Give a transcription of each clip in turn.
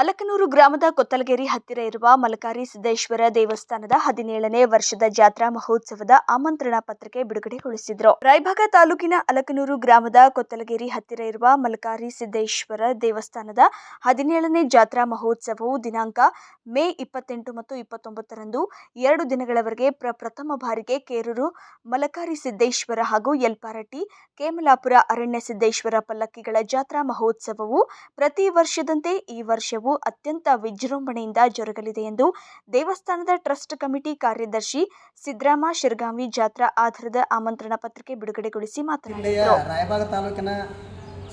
ಅಲಕನೂರು ಗ್ರಾಮದ ಕೊತ್ತಲಗೇರಿ ಹತ್ತಿರ ಇರುವ ಮಲಕಾರಿ ಸಿದ್ದೇಶ್ವರ ದೇವಸ್ಥಾನದ ಹದಿನೇಳನೇ ವರ್ಷದ ಜಾತ್ರಾ ಮಹೋತ್ಸವದ ಆಮಂತ್ರಣ ಪತ್ರಿಕೆ ಬಿಡುಗಡೆಗೊಳಿಸಿದ್ರು. ರಾಯಭಾಗ ತಾಲೂಕಿನ ಅಲಕನೂರು ಗ್ರಾಮದ ಕೊತ್ತಲಗೇರಿ ಹತ್ತಿರ ಇರುವ ಮಲಕಾರಿ ಸಿದ್ದೇಶ್ವರ ದೇವಸ್ಥಾನದ ಹದಿನೇಳನೇ ಜಾತ್ರಾ ಮಹೋತ್ಸವವು ದಿನಾಂಕ ಮೇ ಇಪ್ಪತ್ತೆಂಟು ಮತ್ತು ಇಪ್ಪತ್ತೊಂಬತ್ತರಂದು ಎರಡು ದಿನಗಳವರೆಗೆ ಪ್ರಪ್ರಥಮ ಬಾರಿಗೆ ಕೇರೂರು, ಮಲಕಾರಿ ಸಿದ್ದೇಶ್ವರ ಹಾಗೂ ಯಲ್ಪಾರಟ್ಟಿ, ಕೇಮಲಾಪುರ ಅರಣ್ಯ ಸಿದ್ದೇಶ್ವರ ಪಲ್ಲಕ್ಕಿಗಳ ಜಾತ್ರಾ ಮಹೋತ್ಸವವು ಪ್ರತಿ ವರ್ಷದಂತೆ ಈ ವರ್ಷವೂ ಅತ್ಯಂತ ವಿಜೃಂಭಣೆಯಿಂದ ಜರುಗಲಿದೆ ಎಂದು ದೇವಸ್ಥಾನದ ಟ್ರಸ್ಟ್ ಕಮಿಟಿ ಕಾರ್ಯದರ್ಶಿ ಸಿದ್ರಾಮ ಶಿರ್ಗಾಂವಿ ಜಾತ್ರಾ ಆಧಾರದ ಆಮಂತ್ರಣ ಪತ್ರಿಕೆ ಬಿಡುಗಡೆಗೊಳಿಸಿ ಮಾತನಾಡಿದರು. ರಾಯಬಾಗ ತಾಲೂಕಿನ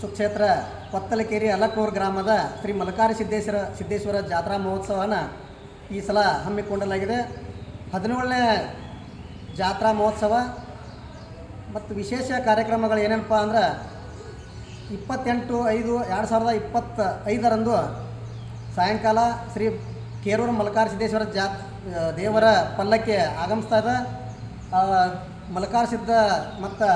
ಸುಕ್ಷೇತ್ರ ಕೊತ್ತಲಕೇರಿ ಅಲಕೂರು ಗ್ರಾಮದ ಶ್ರೀ ಮಲಕಾರಿ ಸಿದ್ದೇಶ್ವರ ಸಿದ್ದೇಶ್ವರ ಜಾತ್ರಾ ಮಹೋತ್ಸವನ ಈ ಸಲ ಹಮ್ಮಿಕೊಳ್ಳಲಾಗಿದೆ ಹದಿನೇಳನೇ ಜಾತ್ರಾ ಮಹೋತ್ಸವ ಮತ್ತು ವಿಶೇಷ ಕಾರ್ಯಕ್ರಮಗಳು ಏನೇನಪ್ಪ ಅಂದ್ರೆ ಇಪ್ಪತ್ತೆಂಟು ಐದು ಎರಡು ಸಾವಿರದ ಇಪ್ಪತ್ತ ಐದರಂದು ಸಾಯಂಕಾಲ ಶ್ರೀ ಕೇರೂರು ಮಲಕಾರ ಸಿದ್ದೇಶ್ವರ ಜಾತ್ ದೇವರ ಪಲ್ಲಕ್ಕೆ ಆಗಮಿಸ್ತಾ ಇದೆ ಆ, ಮಲಕಾರ ಸಿದ್ಧ ಮತ್ತು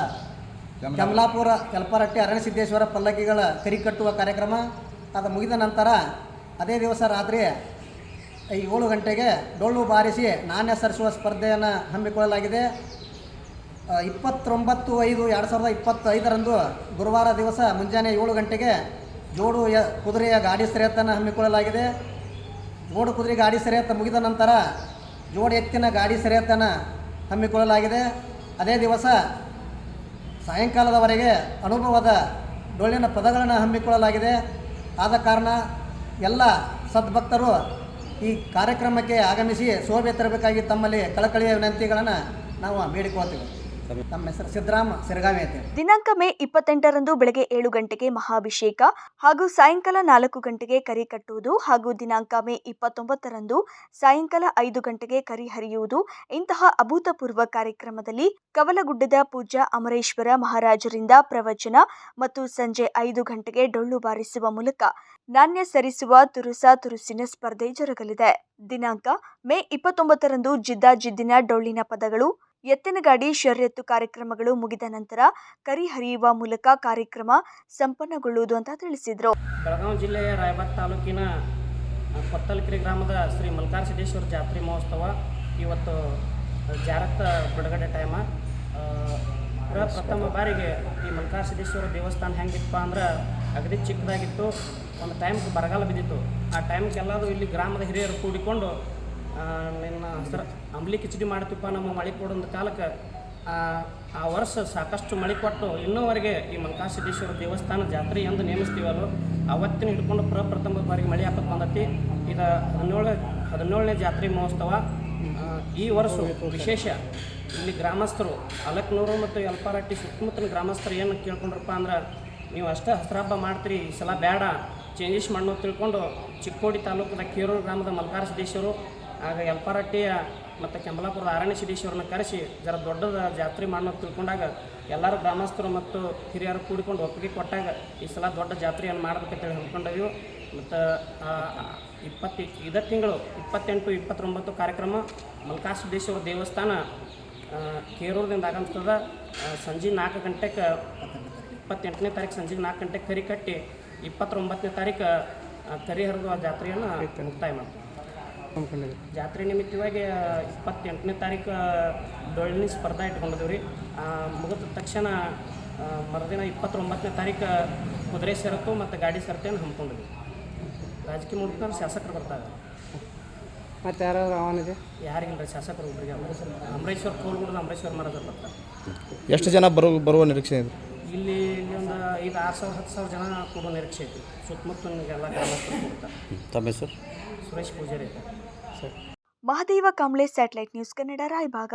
ಕಮಲಾಪುರ ಕೆಲ್ಪರಟ್ಟಿ ಅರಣ್ಯ ಸಿದ್ದೇಶ್ವರ ಪಲ್ಲಕ್ಕಿಗಳ ಕರಿ ಕಟ್ಟುವ ಕಾರ್ಯಕ್ರಮ ಅದು ಮುಗಿದ ನಂತರ ಅದೇ ದಿವಸ ರಾತ್ರಿ ಏಳು ಗಂಟೆಗೆ ಡೊಳ್ಳು ಬಾರಿಸಿ ನಾಣ್ಯ ಸರಿಸುವ ಸ್ಪರ್ಧೆಯನ್ನು ಹಮ್ಮಿಕೊಳ್ಳಲಾಗಿದೆ. ಇಪ್ಪತ್ತೊಂಬತ್ತು ಐದು ಎರಡು ಸಾವಿರದ ಇಪ್ಪತ್ತೈದರಂದು ಗುರುವಾರ ದಿವಸ ಮುಂಜಾನೆ ಏಳು ಗಂಟೆಗೆ ಜೋಡು ಯ ಕುದುರೆಯ ಗಾಡಿ ಸೆರೆಯತ್ತನ್ನು ಹಮ್ಮಿಕೊಳ್ಳಲಾಗಿದೆ. ಜೋಡು ಕುದುರೆ ಗಾಡಿ ಸೆರೆಯತ್ತ ಮುಗಿದ ನಂತರ ಜೋಡು ಎತ್ತಿನ ಗಾಡಿ ಸರಿಯತ್ತನ್ನು ಹಮ್ಮಿಕೊಳ್ಳಲಾಗಿದೆ. ಅದೇ ದಿವಸ ಸಾಯಂಕಾಲದವರೆಗೆ ಅನುಭವದ ಡೊಳ್ಳಿನ ಪದಗಳನ್ನು ಹಮ್ಮಿಕೊಳ್ಳಲಾಗಿದೆ. ಆದ ಕಾರಣ ಎಲ್ಲ ಸದ್ಭಕ್ತರು ಈ ಕಾರ್ಯಕ್ರಮಕ್ಕೆ ಆಗಮಿಸಿ ಶೋಭೆ ತರಬೇಕಾಗಿ ತಮ್ಮಲ್ಲಿ ಕಳಕಳಿಯ ವಿನಂತಿಗಳನ್ನು ನಾವು ಬೇಡಿಕೊಳ್ತೀವಿ. ನಮ್ಮ ಹೆಸರು ಸಿದ್ದರಾಮ ದಿನಾಂಕ ಮೇ ಇಪ್ಪತ್ತೆಂಟರಂದು ಬೆಳಗ್ಗೆ ಏಳು ಗಂಟೆಗೆ ಮಹಾಭಿಷೇಕ ಹಾಗೂ ಸಾಯಂಕಾಲ ನಾಲ್ಕು ಗಂಟೆಗೆ ಕರಿ ಕಟ್ಟುವುದು ಹಾಗೂ ದಿನಾಂಕ ಮೇ ಇಪ್ಪತ್ತೊಂಬತ್ತರಂದು ಸಾಯಂಕಾಲ ಐದು ಗಂಟೆಗೆ ಕರಿ ಹರಿಯುವುದು. ಇಂತಹ ಅಭೂತಪೂರ್ವ ಕಾರ್ಯಕ್ರಮದಲ್ಲಿ ಕವಲಗುಡ್ಡದ ಪೂಜ್ಯ ಅಮರೇಶ್ವರ ಮಹಾರಾಜರಿಂದ ಪ್ರವಚನ ಮತ್ತು ಸಂಜೆ ಐದು ಗಂಟೆಗೆ ಡೊಳ್ಳು ಬಾರಿಸುವ ಮೂಲಕ ನಾಣ್ಯ ಸರಿಸುವ ತುರುಸ ತುರುಸಿನ ಸ್ಪರ್ಧೆ ಜರುಗಲಿದೆ. ದಿನಾಂಕ ಮೇ ಇಪ್ಪತ್ತೊಂಬತ್ತರಂದು ಜಿದ್ದಾಜಿದ್ದಿನ ಡೊಳ್ಳಿನ ಪದಗಳು ಎತ್ತಿನಗಾಡಿ ಶರ್ಯತ್ತು ಕಾರ್ಯಕ್ರಮಗಳು ಮುಗಿದ ನಂತರ ಕರಿ ಹರಿಯುವ ಮೂಲಕ ಕಾರ್ಯಕ್ರಮ ಸಂಪನ್ನಗೊಳ್ಳುವುದು ಅಂತ ತಿಳಿಸಿದರು. ಬೆಳಗಾವಿ ಜಿಲ್ಲೆಯ ರಾಯಬಾಗ್ ತಾಲೂಕಿನ ಕೊತ್ತಲಕೆರೆ ಗ್ರಾಮದ ಶ್ರೀ ಮಲ್ಕಾರ ಸಿದ್ದೇಶ್ವರ ಜಾತ್ರೆ ಮಹೋತ್ಸವ ಇವತ್ತು ಜಾರತ್ತ ಬಿಡುಗಡೆ ಟೈಮ ಪ್ರಥಮ ಬಾರಿಗೆ ಈ ಮಲ್ಕಾರ ಸಿದ್ದೇಶ್ವರ ದೇವಸ್ಥಾನ ಹೆಂಗಿತ್ತಪ್ಪ ಅಂದ್ರೆ ಅಗದಿ ಚಿಕ್ಕದಾಗಿತ್ತು. ಒಂದು ಟೈಮ್ಗೆ ಬರಗಾಲ ಬಿದ್ದಿತ್ತು. ಆ ಟೈಮ್ಗೆಲ್ಲಾದರೂ ಇಲ್ಲಿ ಗ್ರಾಮದ ಹಿರಿಯರು ಕೂಡಿಕೊಂಡು ನಿನ್ನ ಹೆಸರು ಅಂಬ್ಲಿ ಕಿಚಡಿ ಮಾಡ್ತೀವಪ್ಪ ನಮ್ಮ ಮಳೆ ಕೊಡೊಂದು ಕಾಲಕ್ಕೆ, ಆ ವರ್ಷ ಸಾಕಷ್ಟು ಮಳೆ ಕೊಟ್ಟು ಇನ್ನೂವರೆಗೆ ಈ ಮಂಕಾಸಿದ್ದೇಶ್ವರ ದೇವಸ್ಥಾನ ಜಾತ್ರೆ ಎಂದು ನೇಮಿಸ್ತೀವಲ್ಲ, ಅವತ್ತಿನ ಹಿಡ್ಕೊಂಡು ಪ್ರಪ್ರಥಮ ಬಾರಿಗೆ ಮಳೆ ಹಾಕಕ್ಕೆ ಬಂದತಿ. ಇದು ಹದಿನೇಳು ಹದಿನೇಳನೇ ಜಾತ್ರೆ ಮಹೋತ್ಸವ. ಈ ವರ್ಷ ವಿಶೇಷ ಇಲ್ಲಿ ಗ್ರಾಮಸ್ಥರು, ಅಲಕ್ನೂರು ಮತ್ತು ಎಲ್ಪಾರಟ್ಟಿ ಸುತ್ತಮುತ್ತಲಿನ ಗ್ರಾಮಸ್ಥರು ಏನು ಕೇಳ್ಕೊಂಡ್ರಪ್ಪ ಅಂದ್ರೆ, ನೀವು ಅಷ್ಟೇ ಹಸ್ರಹಬ್ಬ ಮಾಡ್ತೀರಿ, ಈ ಸಲ ಬೇಡ ಚೇಂಜಸ್ ಮಾಡೋ ತಿಳ್ಕೊಂಡು ಚಿಕ್ಕೋಡಿ ತಾಲೂಕಿನ ಕೇರೂರು ಗ್ರಾಮದ ಮಲ್ಕಾರ ಸಿದ್ದೇಶ್ವರು ಆಗ ಯಲ್ಪಾರಟ್ಟಿಯ ಮತ್ತು ಕೆಂಬಲಾಪುರದ ಆರಣ್ಯ ಸಿದ್ದೇಶ್ವರನ ಕರೆಸಿ ಜರ ದೊಡ್ಡದ ಜಾತ್ರೆ ಮಾಡೋ ತಿಳ್ಕೊಂಡಾಗ ಎಲ್ಲರೂ ಗ್ರಾಮಸ್ಥರು ಮತ್ತು ಹಿರಿಯರು ಕೂಡಿಕೊಂಡು ಒಪ್ಪಿಗೆ ಕೊಟ್ಟಾಗ ಈ ಸಲ ದೊಡ್ಡ ಜಾತ್ರೆಯನ್ನು ಮಾಡಬೇಕಂತೇಳಿ ಅಂದ್ಕೊಂಡೀವಿ ಮತ್ತು ಇಪ್ಪತ್ತು ಇದೇ ತಿಂಗಳು ಇಪ್ಪತ್ತೆಂಟು ಇಪ್ಪತ್ತೊಂಬತ್ತು ಕಾರ್ಯಕ್ರಮ ಮಲ್ಕಾಸಿದ್ದೇಶ್ವರ ದೇವಸ್ಥಾನ ಕೇರೂರದಿಂದ ಆಗಮಿಸ್ತದ ಸಂಜೆ ನಾಲ್ಕು ಗಂಟೆಗೆ ಇಪ್ಪತ್ತೆಂಟನೇ ತಾರೀಕು ಸಂಜೆ ನಾಲ್ಕು ಗಂಟೆಗೆ ಕರಿ ಕಟ್ಟಿ ಇಪ್ಪತ್ತೊಂಬತ್ತನೇ ತಾರೀಕು ಆ, ಕರಿ ಹರಿದು ಆ ಜಾತ್ರೆಯನ್ನು ಮುಕ್ತಾಯ ಮಾಡ್ತೀವಿ. ಜಾತ್ರೆ ನಿಮಿತ್ತವಾಗಿ ಇಪ್ಪತ್ತೆಂಟನೇ ತಾರೀಕು ಡೊಳ್ಳಿನ ಸ್ಪರ್ಧೆ ಇಟ್ಕೊಂಡಿದ್ದೀವಿ ರೀ ಮುಗಿದ ತಕ್ಷಣ ಮರುದಿನ ಇಪ್ಪತ್ತೊಂಬತ್ತನೇ ತಾರೀಕು ಕುದುರೆ ಸರತು ಮತ್ತು ಗಾಡಿ ಸರತೆಯನ್ನು ಹಮ್ಮಿಕೊಂಡಿದ್ವಿ. ರಾಜಕೀಯ ಮುಖಂಡರು ಶಾಸಕರು ಬರ್ತಾರೆ ಮತ್ತೆ ಯಾರಾದ್ರು ಆಹ್ವಾನಿದೆ ಯಾರಿಗಿಲ್ಲ ಶಾಸಕರು ಒಬ್ಬರಿಗೆ ಅಮರೇಶ್ವರ್ ಕೋಲ್ಗುಡದ ಅಮರೇಶ್ವರ್ ಮಹಾರಾಜರು ಬರ್ತಾರೆ ಎಷ್ಟು ಜನ ಬರೋ ಬರುವ ನಿರೀಕ್ಷೆ ಇದೆ? ಇಲ್ಲಿ ಇಲ್ಲಿ ಒಂದು ಐದು ಆರು ಸಾವಿರ ಹತ್ತು ಸಾವಿರ ಜನ ಕೊಡೋ ನಿರೀಕ್ಷೆ ಐತಿ. ಗ್ರಾಮಸ್ಥರು ಕೊಡ್ತಾರೆ. ತಮ್ಮ ಹೆಸರು? Suresh Poojari sir. Mahadeva Kamble satellite news Kannada Raibag.